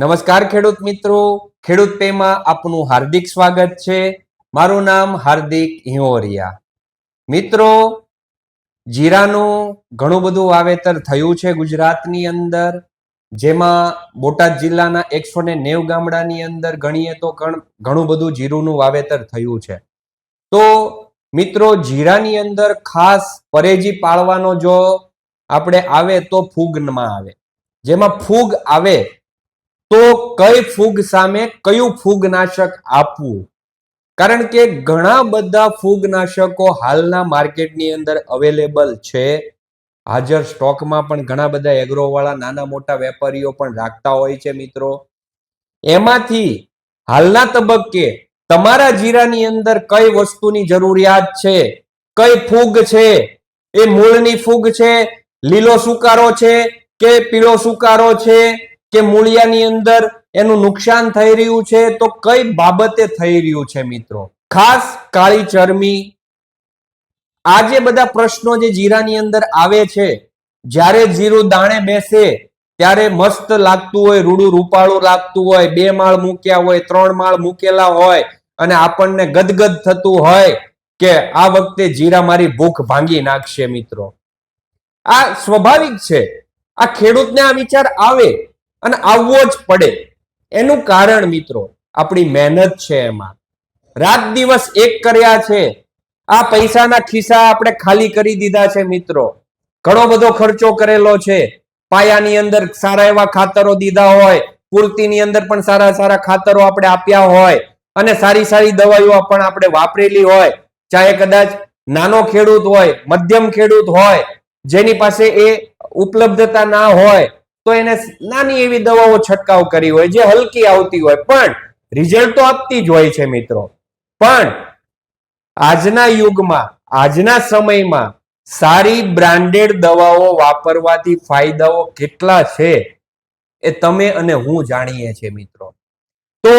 નમસ્કાર ખેડૂત મિત્રો. ખેડૂત પેમાં આપનું હાર્દિક સ્વાગત છે. મારું નામ હાર્દિક હિંવરિયા. મિત્રો, જીરાનું ઘણું બધું વાવેતર થયું છે ગુજરાતની અંદર. જેમાં બોટાદ જિલ્લાના એકસો ને નેવ ગામડાની અંદર ગણીએ તો ઘણ- બધું જીરુનું વાવેતર થયું છે. તો, મિત્રો, જીરાની અંદર ખાસ પરેજી પાળવાનો જો આપણે આવે તો ફૂગમાં આવે. જેમાં ફૂગ આવે તો કઈ ફૂગ સામે કયું ફૂગનાશક આપવું? કારણ કે ઘણા બધા ફૂગનાશકો હાલના માર્કેટની અંદર અવેલેબલ છે. હાજર સ્ટોકમાં પણ ઘણા બધા એગ્રો વાળા નાના મોટા વેપારીઓ પણ રાખતા હોય છે મિત્રો. એમાંથી હાલના તબક્કે તમારા જીરાની અંદર કઈ વસ્તુની જરૂરિયાત છે? કઈ ફૂગ છે? એ મૂળની ફૂગ છે? લીલો સુકારો છે કે પીળો સુકારો છે? કે મૂળિયાની અંદર એનું નુકસાન થઈ રહ્યું છે, તો કઈ બાબતે થઈ રહ્યું છે મિત્રો? ખાસ કાળી ચરમી. આ જે બધા પ્રશ્નો જે જીરાની અંદર આવે છે, જ્યારે જીરું દાણે બેસે, ત્યારે મસ્ત લાગતું હોય, રૂડું રૂપાળું લાગતું હોય, બે માળ મૂક્યા હોય, ત્રણ માળ મૂકેલા હોય, અને આપણને ગદગદ થતું હોય કે આ વખતે જીરા મારી ભૂખ ભાંગી નાખશે મિત્રો. આ સ્વાભાવિક છે. આ ખેડૂતને આ વિચાર આવે અને આવવો જ પડે. એનું કારણ મિત્રો, આપણી મહેનત છે એમાં. રાત દિવસ એક કર્યા છે. આ પૈસાના ખિસ્સા આપણે ખાલી કરી દીધા છે મિત્રો. ઘણો બધો ખર્ચો કરેલો છે. પાયાની અંદર સારા એવા ખાતરો દીધા હોય, પૂર્તિની અંદર પણ સારા સારા ખાતરો આપણે આપ્યા હોય, અને સારી સારી દવાઈઓ પણ આપણે વાપરેલી હોય. ચાહે કદાચ નાનો ખેડૂત હોય, મધ્યમ ખેડૂત હોય, જેની પાસે એ ઉપલબ્ધતા ના હોય તો એને નાની એવી દવાઓ છંટકાવ કરી હોય, જે હલકી આવતી હોય. પણ રિઝલ્ટ તો આપતી જ હોય છે મિત્રો. પણ આજના યુગમાં, આજના સમયમાં સારી બ્રાન્ડેડ દવાઓ વાપરવાથી ફાયદાઓ કેટલા છે એ તમે અને હું જાણીએ છીએ મિત્રો. તો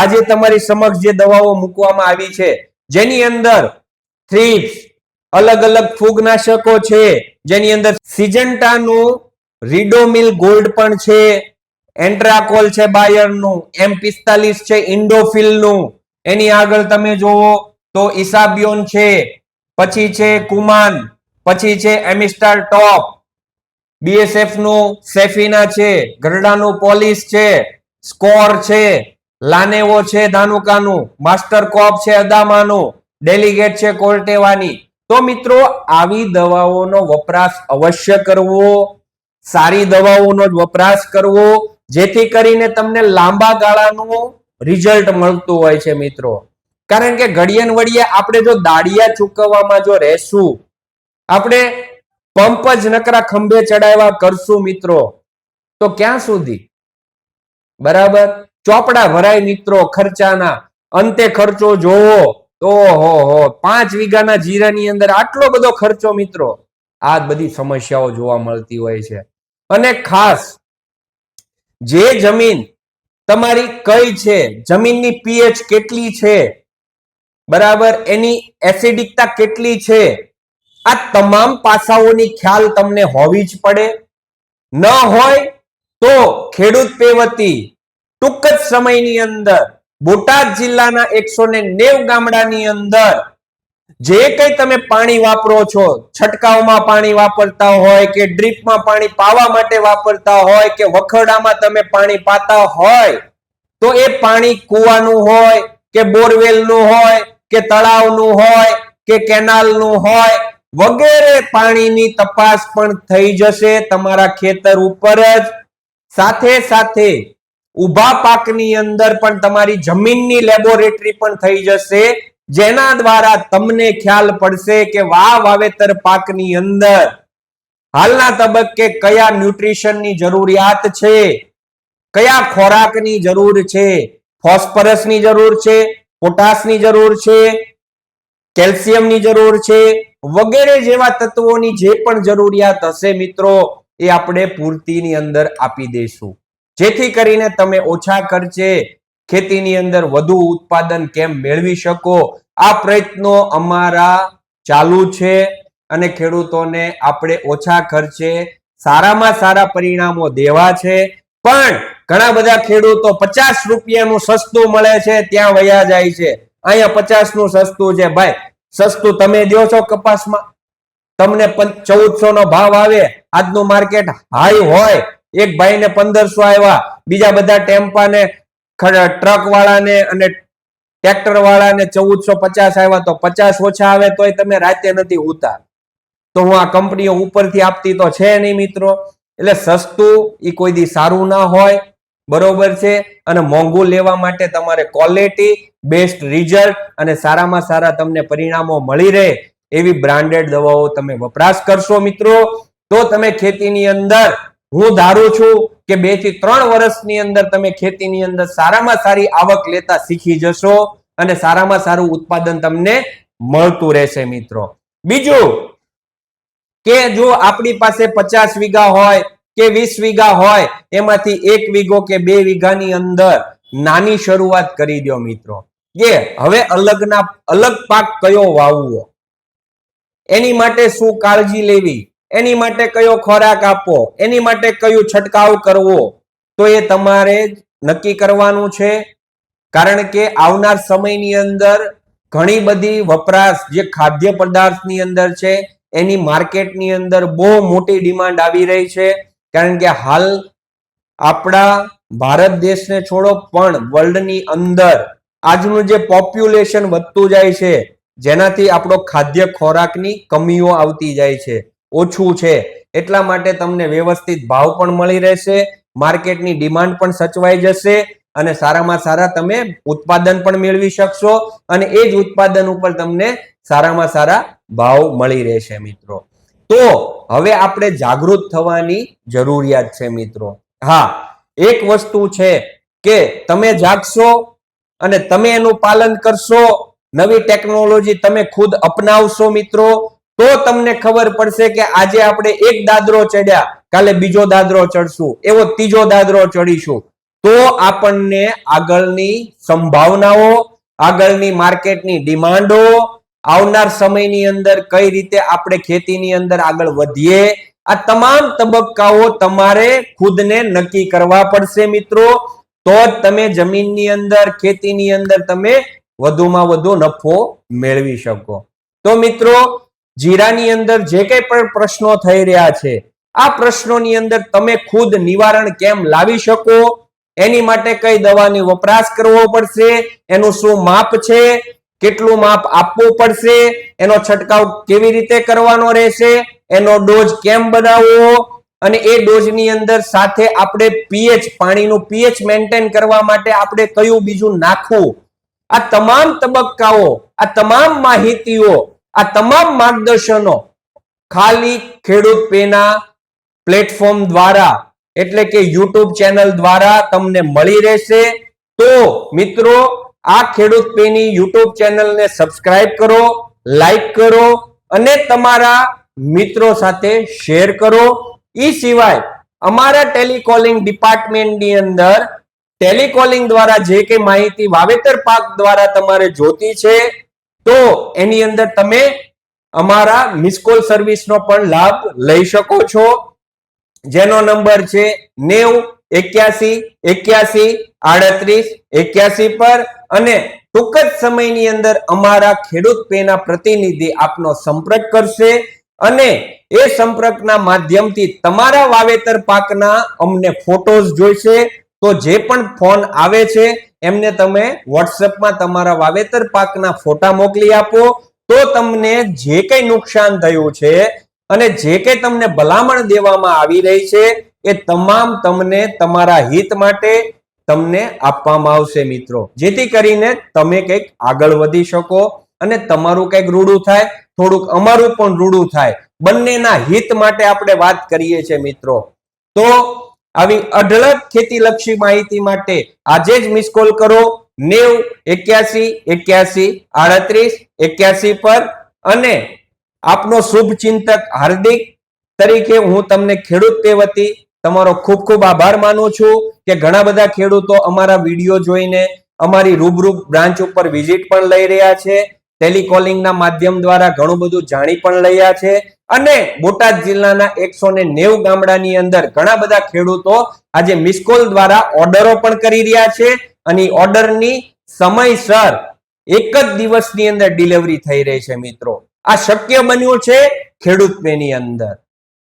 આજે તમારી સમક્ષ જે દવાઓ મૂકવામાં આવી છે, જેની અંદર થ્રીપ્સ અલગ અલગ ફૂગનાશકો છે, જેની અંદર સિજન્ટાનું રીડોમિલ ગોલ્ડ પણ છે એન્ટ્રાકોલ છે બાયરનું એમ પિસ્તાલીસ છે ઇન્ડોફિલનું એની આગળ તમે જોવો તો ઇસાબિયોન છે, પછી છે કુમાન પછી છે એમિસ્ટાર ટોપ બીએસએફનું સેફિના છે, ગરડાનું પોલીસ છે સ્કોર છે લાનેવો છે ધાનુકાનું માસ્ટર કોપ છે અદામાનું ડેલિગેટ છે કોર્ટેવાની તો મિત્રો, આવી દવાઓનો વપરાશ અવશ્ય કરવો. સારી દવાઓનો જ વપરાશ કરવો, જેથી કરીને તમને લાંબા ગાળાનું રિઝલ્ટ મળતું હોય છે મિત્રો. કારણ કે ઘડિયન વળીએ આપણે જો દાડિયા ચૂકવવામાં જો રહેશું, આપણે પંપ જ નકરા ખંભે ચડાવ્યા કરશું મિત્રો. તો ક્યાં સુધી? બરાબર? ચોપડા ભરાય મિત્રો ખર્ચાના. અંતે ખર્ચો જોવો. તો હો હો, પાંચ વીઘાના જીરાની અંદર આટલો બધો ખર્ચો મિત્રો. આ બધી સમસ્યાઓ જોવા મળતી હોય છે. અને ખાસ, જે જમીન તમારી કઈ છે, જમીનની પીએચ કેટલી છે, બરાબર, એની એસિડિકતા કેટલી છે, આ તમામ પાસાઓની ખ્યાલ તમને હોવી જ પડે. ન હોય તો ખેડૂત પેવતી ટૂંક જ સમયની અંદર બોટાદ જિલ્લાના એકસો ને નેવ ગામડાની અંદર જે કઈ તમે પાણી વાપરો છો, છંટકાવમાં પાણી વાપરતા હોય કે ડ્રીપમાં પાણી પાવા માટે વાપરતા હોય કે વખરડામાં તમે પાણી પાતા હોય, તો એ પાણી કૂવાનું હોય, કે બોરવેલનું હોય, કે તળાવનું હોય, કે કેનાલનું હોય, વગેરે પાણીની તપાસ પણ થઈ જશે તમારા ખેતર ઉપર જ. સાથે સાથે ઊભા પાકની અંદર પણ તમારી જમીનની લેબોરેટરી પણ થઈ જશે. જેના દ્વારા તમને ખ્યાલ પડશે કે વાહ વાવેતર પાકની અંદર હાલના તબક્કે કયા ન્યુટ્રિશનની જરૂરિયાત છે? કયા ખોરાકની જરૂર છે? ફોસ્ફરસની જરૂર છે? પોટાશની જરૂર છે? કેલ્શિયમની જરૂર છે? વગેરે જેવા તત્વોની જે પણ જરૂરિયાત હશે મિત્રો, એ આપણે પૂર્તિની અંદર આપી દઈશું. જેથી કરીને તમે ઓછા ખર્ચે ખેતીની અંદર વધુ ઉત્પાદન કેમ મેળવી શકો? આ પ્રયત્નો અમારા ચાલુ છે અને ખેડૂતોને આપણે ઓછા ખર્ચે સારામાં સારા પરિણામો દેવા છે. પણ ઘણા બધા ખેડૂતો પચાસ રૂપિયાનું સસ્તું મળે છે, ત્યાં વયા જાય છે. અહીંયા પચાસનું સસ્તું છે. ભાઈ, સસ્તું તમે દો છો કપાસમાં? તમને ચૌદસો નો ભાવ આવે, આજનું માર્કેટ હાઈ હોય. એક ભાઈને પંદરસો આવ્યા, બીજા બધા ટેમ્પા ને ટ્રક વાળાને અને ટ્રેક્ટર વાળાને ચૌદસો પચાસ આવ્યા તો પચાસ ઓછા આવે તોય તમે રાતે નથી ઉતા તો હું આ કંપનીઓ ઉપરથી આપતી તો છે નહીં મિત્રો. એટલે સસ્તું એ કોઈ દી સારું ના હોય. બરોબર છે? અને મોંઘું લેવા માટે તમારે ક્વોલિટી બેસ્ટ રિઝલ્ટ અને સારામાં સારા તમને પરિણામો મળી રહે એવી બ્રાન્ડેડ દવાઓ તમે વપરાશ કરશો મિત્રો. તો તમે ખેતીની અંદર હું ધારું છું કે બેથી ત્રણ વર્ષની અંદર તમે ખેતીની અંદર સારામાં સારી આવક લેતા શીખી જશો અને સારામાં સારું ઉત્પાદન તમને મળતું રહેશે મિત્રો. બીજું કે જો આપણી પાસે પચાસ વીઘા હોય કે વીસ વીઘા હોય, એમાંથી એક વીઘો કે બે વીઘાની અંદર નાની શરૂઆત કરી દો મિત્રો. કે હવે અલગના અલગ પાક કયો વાવવો? એની માટે શું કાળજી લેવી? એની માટે કયો ખોરાક આપવો? એની માટે કયું છંટકાવ કરવો? તો એ તમારે નક્કી કરવાનું છે. કારણ કે આવનાર સમયની અંદર ઘણી બધી વપરાશ જે ખાદ્ય પદાર્થની અંદર છે, એની માર્કેટની અંદર બહુ મોટી ડિમાન્ડ આવી રહી છે. કારણ કે હાલ આપણા ભારત દેશને છોડો, પણ વર્લ્ડની અંદર આજનું જે પોપ્યુલેશન વધતું જાય છે, જેનાથી આપણો ખાદ્ય ખોરાકની કમીઓ આવતી જાય છે. ઓછું છે. એટલા માટે તમને વ્યવસ્થિત ભાવ પણ મળી રહેશે, માર્કેટની ડિમાન્ડ પણ સચવાઈ જશે અને સારામાં સારા તમે ઉત્પાદન પણ મેળવી શકશો અને એ જ ઉત્પાદન ઉપર તમને સારામાં સારા ભાવ મળી રહેશે મિત્રો. તો હવે આપણે જાગૃત થવાની જરૂરિયાત છે મિત્રો. હા, એક વસ્તુ છે કે તમે જાગશો અને તમે એનું પાલન કરશો. નવી ટેકનોલોજી તમે ખુદ અપનાવશો મિત્રો. તો તમને ખબર પડશે કે આજે આપણે એક દાદરો ચડ્યા, કાલે બીજો દાદરો ચડશું, એવો ત્રીજો દાદરો ચડીશું. તો આપણને આગળની સંભાવનાઓ, આગળની માર્કેટની ડિમાન્ડો, આવનાર સમયની અંદર કઈ રીતે આપણે ખેતીની અંદર આગળ વધીએ, આ તમામ તબક્કાઓ તમારે ખુદને નક્કી કરવા પડશે મિત્રો. તો જ તમે જમીનની અંદર, ખેતીની અંદર તમે વધુમાં વધુ નફો મેળવી શકો. તો મિત્રો જીરાની અંદર જે કંઈ પણ પ્રશ્નો થઈ રહ્યા છે, આ પ્રશ્નોની અંદર તમે ખુદ નિવારણ કેમ લાવી શકો? એની માટે કઈ દવાની વપરાશ કરવો પડશે? એનું શું માપ છે? કેટલું માપ આપવું પડશે? એનો છંટકાવ કેવી રીતે કરવાનો રહેશે? એનો ડોઝ કેમ બનાવવો? અને એ ડોઝની અંદર સાથે આપણે પીએચ, પાણીનું પીએચ મેન્ટેન કરવા માટે આપણે કયું બીજું નાખવું? આ તમામ તબક્કાઓ, આ તમામ માહિતીઓ આ તમામ માર્ગદર્શનો ખાલી ખેડૂત પેના પ્લેટફોર્મ દ્વારા, એટલે કે યુટ્યુબ ચેનલ દ્વારા તમને મળી રહેશે. તો મિત્રો, આ ખેડૂત પેની યુટ્યુબ ચેનલને સબસ્ક્રાઇબ કરો લાઈક કરો અને તમારા મિત્રો સાથે શેર કરો. એ સિવાય અમારા ટેલિકોલિંગ ડિપાર્ટમેન્ટની અંદર, ટેલિકોલિંગ દ્વારા જે કે માહિતી વાવેતર પાક દ્વારા તમારે જોતી છે તો એની અંદર તમે અમારા મિસકોલ સર્વિસનો પણ લાભ લઈ શકો છો. જેનો નંબર છે નેવ, એક્યાસી એક્યાસી, આડત્રીસ, એક્યાસી પર અને ટૂંક જ સમયની અંદર અમારા ખેડૂત પેના પ્રતિનિધિ આપનો સંપર્ક કરશે અને એ સંપર્કના માધ્યમથી તમારા વાવેતર પાકના અમને ફોટોઝ જોઈશે. તો જે પણ ફોન આવે છે એમને તમે વોટ્સએપમાં તમારા વાવેતર પાકના ફોટા મોકલી આપો, તો તમને જે કંઈ નુકસાન થયું છે અને જે કંઈ તમને ભલામણ દેવામાં આવી રહી છે, એ તમામ તમને તમારા હિત માટે તમને આપવામાં આવશે મિત્રો. જેથી કરીને તમે કંઈક આગળ વધી શકો અને તમારું કંઈક રૂડું થાય, થોડુંક અમારું પણ રૂડું થાય. બંનેના હિત માટે આપણે વાત કરીએ છીએ મિત્રો. તો આવી અઢળક ખેતીલક્ષી માહિતી માટે આજે જ મિસ કોલ કરો. નેવ, એક્યાસી એક્યાસી, આડત્રીસ, એક્યાસી પર. અને આપનો શુભ ચિંતક હાર્દિક તરીકે હું તમને ખેડૂત તે વતી તમારો ખૂબ ખૂબ આભાર માનું છું કે ઘણા બધા ખેડૂતો અમારા વીડિયો જોઈને અમારી રૂબરૂ બ્રાન્ચ ઉપર વિઝિટ પણ લઈ રહ્યા છે. ટેલિકોલિંગના માધ્યમ દ્વારા ઘણું બધું જાણી પણ રહ્યા છે. અને બોટાદ જિલ્લાના એકસો ને નેવું ગામડાની અંદર ઘણા બધા ખેડૂતો આજે મિસકોલ દ્વારા ઓર્ડરો પણ કરી રહ્યા છે અને ઓર્ડરની સમયસર એક જ દિવસની અંદર ડિલિવરી થઈ રહી છે મિત્રો. આ શક્ય બન્યું છે ખેડૂત પેની અંદર.